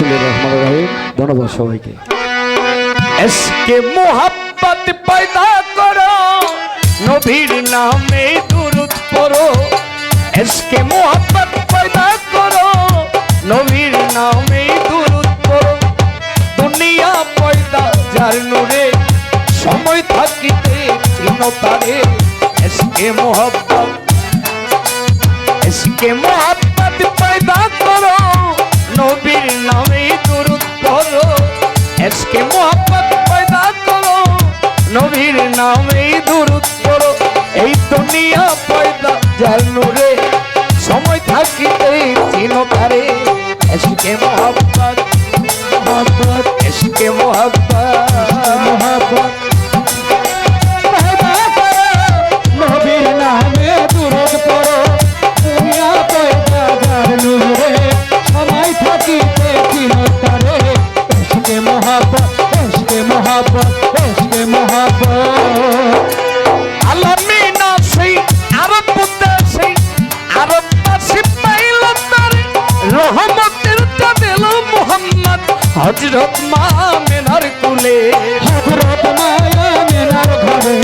বিসমুল্লাহির রহমানির রহিম। ধন্যবাদ সবাইকে। এসকে মোহাব্বত পয়দা করো, নবীর নামে দুরুদ পড়ো। এসকে মোহাব্বত পয়দা করো, নবীর নামে দুরুদ পড়ো। দুনিয়া পয়দা যার নূরে, সময় থাকিতে চিনো তারে এসকে মোহাব্বত এসকে মোহাব্বত যার নূরে সময় থাকিতে চিনো তারে। এসকে মোহাব্বত মোহাব্বত, এসকে মোহাব্বত। মোহাব্বত নবীর নামে দুরুদ পড়ো, দুনিয়া পয়দা যার নূরে। সময় থাকিতে রহমতের চাঁদেল মোহাম্মদ। হজরত মা মেনার কুলে। হযরত মায়া মেনার ঘরে।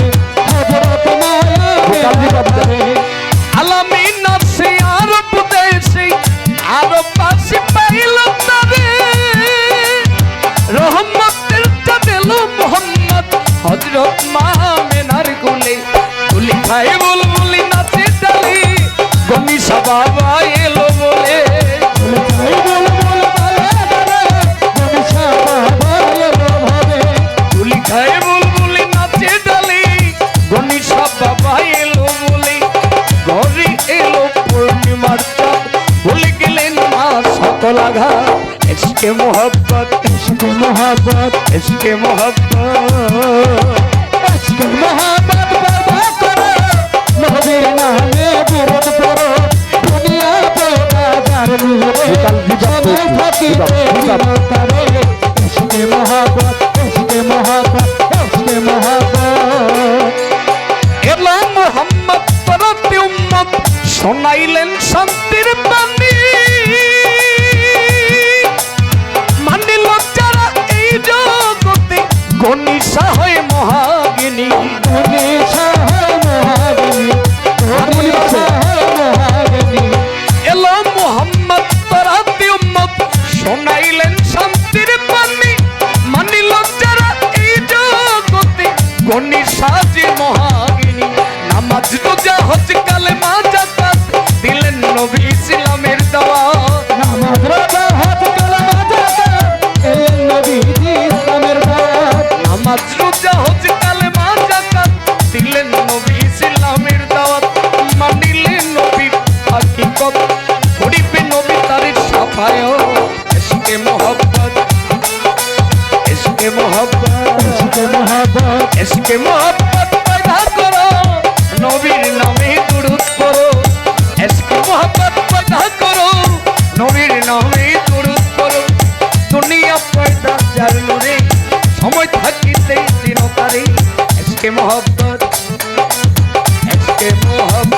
হযরত মায়া ঘরে। আলামিনা সেই আরব দেশে আরব পাশে পাইল তারে। রহমতের চাঁদেল মোহাম্মদ হজরত মা মেনার কুলে। তুলি খাই বুলবুলি নাচে ডালি গমি বাবা এসকে মোহব্বত এসকে মহাব্বত এসকে মোহব্বত। এসকে মহাব্বত করো নামে করো দুনিয়া পয়দা নূরে শোনাইলেন শান্তির পানি, মানিল যারা এই জগতে। গণি যে মহাগিনী, নামাজ রোজা হজ কালে মা জাকাত দিলেন নবী ইসলামের দাওয়া নামাজ রোজা হজ কালামা যাকাত এলেন নবীজি। ইসলামের এসকে মহাব্বত এসকে মোহব্বত পয়দা করো, নবীর নামে দুরুদ করো। এসকে মোহব্বত পয়দা করো, নবীর নামে দুরুদ করো। দুনিয়া পয়দা যার নূরে, সময় থাকিতে চিরকারে এসকে মোহব্বত এসকে মোহব্বত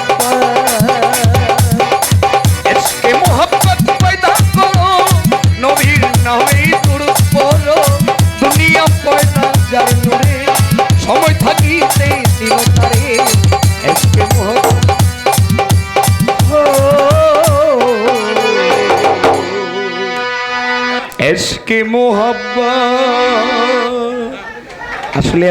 এসকে মোহাব্বা? আসলে